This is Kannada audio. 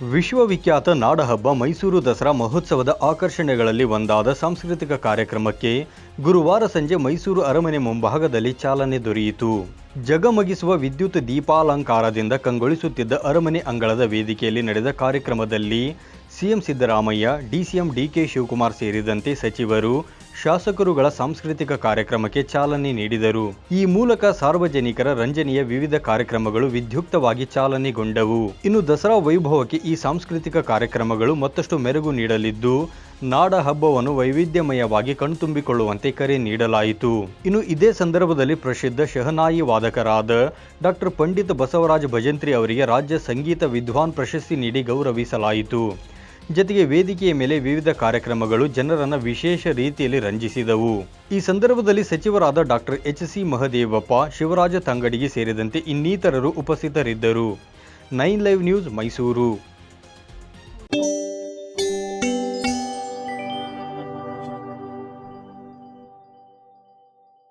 ವಿಶ್ವವಿಖ್ಯಾತ ನಾಡಹಬ್ಬ ಮೈಸೂರು ದಸರಾ ಮಹೋತ್ಸವದ ಆಕರ್ಷಣೆಗಳಲ್ಲಿ ಒಂದಾದ ಸಾಂಸ್ಕೃತಿಕ ಕಾರ್ಯಕ್ರಮಕ್ಕೆ ಗುರುವಾರ ಸಂಜೆ ಮೈಸೂರು ಅರಮನೆ ಮುಂಭಾಗದಲ್ಲಿ ಚಾಲನೆ ದೊರೆಯಿತು. ಜಗಮಗಿಸುವ ವಿದ್ಯುತ್ ದೀಪಾಲಂಕಾರದಿಂದ ಕಂಗೊಳಿಸುತ್ತಿದ್ದ ಅರಮನೆ ಅಂಗಳದ ವೇದಿಕೆಯಲ್ಲಿ ನಡೆದ ಕಾರ್ಯಕ್ರಮದಲ್ಲಿ CM Siddaramaiah, DCM DK Shivakumar ಸೇರಿದಂತೆ ಸಚಿವರು ಶಾಸಕರುಗಳ ಸಾಂಸ್ಕೃತಿಕ ಕಾರ್ಯಕ್ರಮಕ್ಕೆ ಚಾಲನೆ ನೀಡಿದರು. ಈ ಮೂಲಕ ಸಾರ್ವಜನಿಕರ ರಂಜನೆಯ ವಿವಿಧ ಕಾರ್ಯಕ್ರಮಗಳು ವಿದ್ಯುಕ್ತವಾಗಿ ಚಾಲನೆಗೊಂಡವು. ಇನ್ನು ದಸರಾ ವೈಭವಕ್ಕೆ ಈ ಸಾಂಸ್ಕೃತಿಕ ಕಾರ್ಯಕ್ರಮಗಳು ಮತ್ತಷ್ಟು ಮೆರುಗು ನೀಡಲಿದ್ದು, ನಾಡ ಹಬ್ಬವನ್ನು ವೈವಿಧ್ಯಮಯವಾಗಿ ಕಣ್ತುಂಬಿಕೊಳ್ಳುವಂತೆ ಕರೆ ನೀಡಲಾಯಿತು. ಇನ್ನು ಇದೇ ಸಂದರ್ಭದಲ್ಲಿ ಪ್ರಸಿದ್ಧ ಶಹನಾಯಿ ವಾದಕರಾದ ಡಾಕ್ಟರ್ ಪಂಡಿತ್ ಬಸವರಾಜ ಭಜಂತ್ರಿ ಅವರಿಗೆ ರಾಜ್ಯ ಸಂಗೀತ ವಿದ್ವಾನ್ ಪ್ರಶಸ್ತಿ ನೀಡಿ ಗೌರವಿಸಲಾಯಿತು. ಜತೆಗೆ ವೇದಿಕೆಯ ಮೇಲೆ ವಿವಿಧ ಕಾರ್ಯಕ್ರಮಗಳು ಜನರನ್ನು ವಿಶೇಷ ರೀತಿಯಲ್ಲಿ ರಂಜಿಸಿದವು. ಈ ಸಂದರ್ಭದಲ್ಲಿ ಸಚಿವರಾದ doctor H C Mahadevappa, Shivaraj Tangadagi ಸೇರಿದಂತೆ ಇನ್ನಿತರರು ಉಪಸ್ಥಿತರಿದ್ದರು. Nine live news Mysuru.